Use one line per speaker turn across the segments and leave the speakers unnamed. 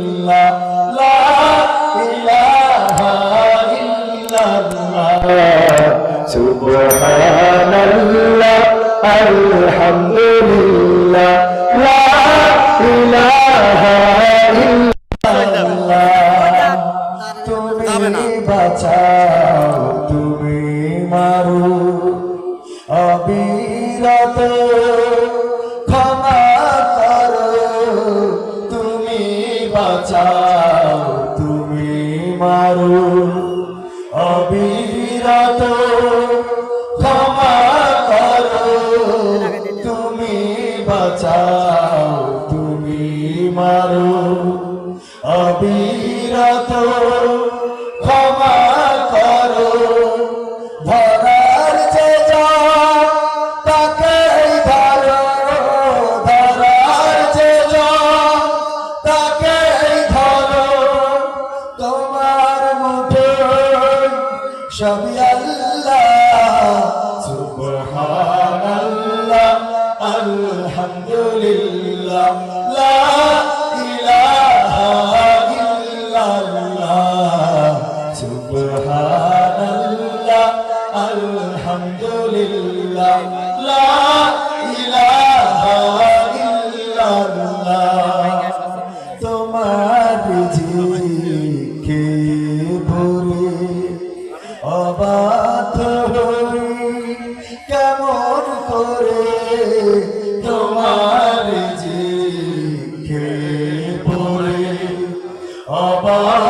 illallah la ilaha illallah subhanallah alhamdulillah la ilaha illallah তুমি বাঁচাও অবিরত পড়ে আবার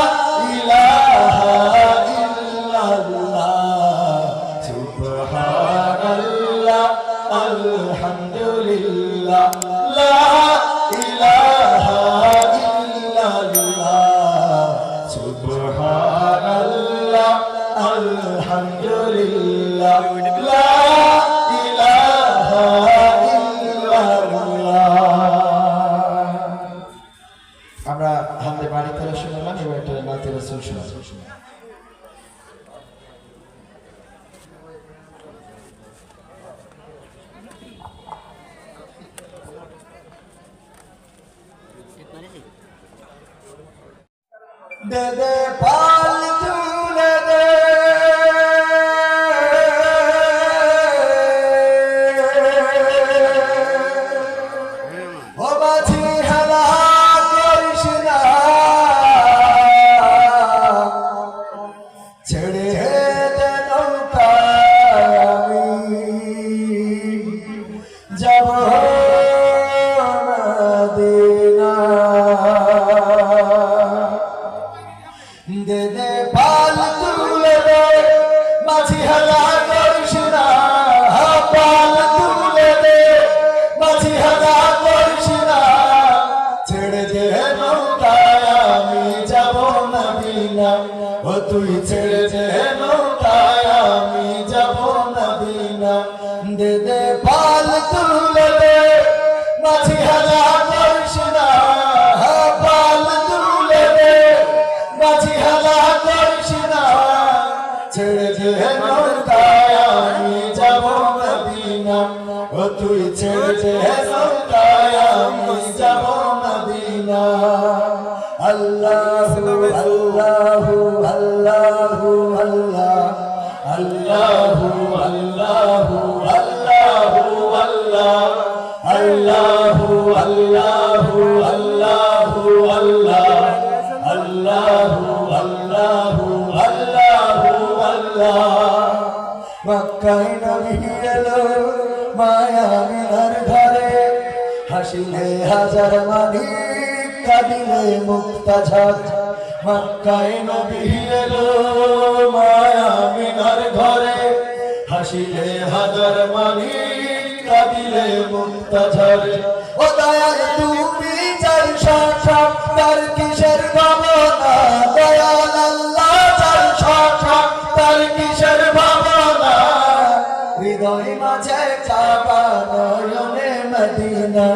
الحمد لله لا إله إلا الله আমরা হামদে বাড়ি তারা শুনলাম, এবার একটা নাতে রাসূল শুনলাম दे दे पाल ও তুই ছেড়ে যেন তাই আমি যাব না দিনা দে দে পাল তুই তুই ছেড়ে আমি যাব মদিনা আল্লাহ আল্লাহ আল্লাহ আল্লাহ আল্লাহ আল্লাহ আল্লাহ আল্লাহ আল্লাহ আল্লাহ আল্লাহ আল্লাহ আল্লাহ আল্লাহ আল্লাহ মক্কায় নবী এলো মায়া মিনার ঘরে। হাসিলে হাজার মানি, কাঁদিলে মুক্তা ঝাঁক। মক্কায় নবী এলো মায়া মিনার ঘরে। হাসিলে হাজার মানি, কাঁদিলে মুক্তা ঝরে ও দয়াল তুমি চার মদিনা,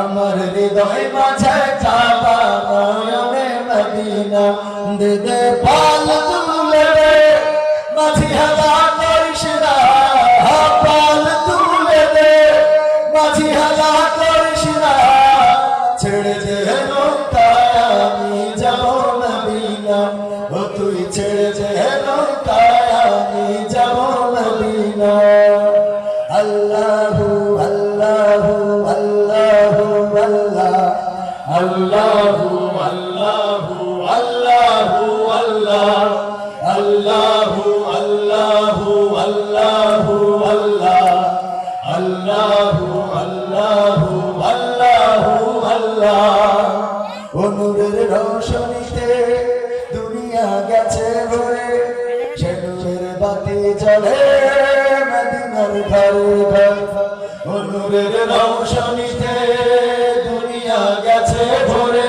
আমার হৃদয় মাঝে চাপা নয়নে মদিনা। দে দে পাল তুলে দে, মাঝি হালা করিস না পাল তুলে মাঝি হালা করিস ছেড়ে আল্লাহু আল্লাহু আল্লাহু, আল্লাহ। আল্লাহু আল্লাহু আল্লাহু, আল্লাহ। আল্লাহু আল্লাহু আল্লাহু, আল্লাহ। অনুরের রোশনীতে দুনিয়া গেছে ভরে সেনুরের বাতি জ্বলে মদিনার ঘরে ঘর। অনুরের রোশনীতে দুনিয়া গেছে ভরে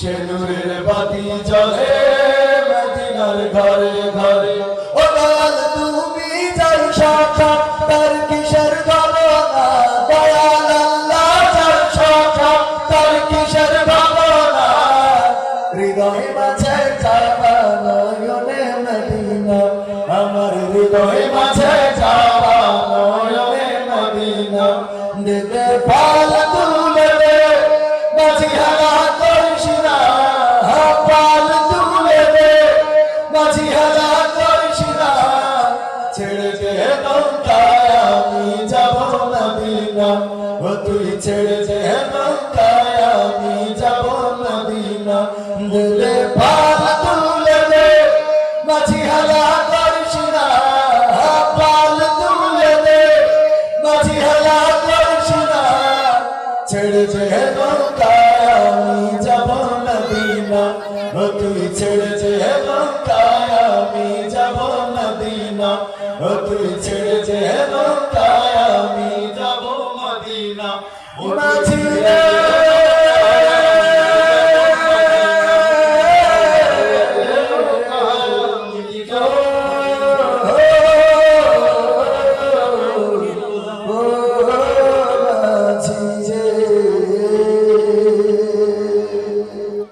সেনুরের বাতি জ্বলে মদিনার ঘরে ঘরে। ও দয়াল তুমি যাই শাখা তার কিসের ভাবনা? দয়াল হৃদয় মাঝে আমার হৃদয় মাঝে চাপা তুই ছেড়ে দে নৌকায় আমি যাব মদিনা দিলে পাল তুলে দে, মাঝি হালা করিস না পাল তুলে দে, মাঝি হালা করিস না ছেড়ে দে নৌকায় আমি যাব মদিনা তুই ছেড়ে দে নৌকায় আমি যাব মদিনা তুই ছেড়ে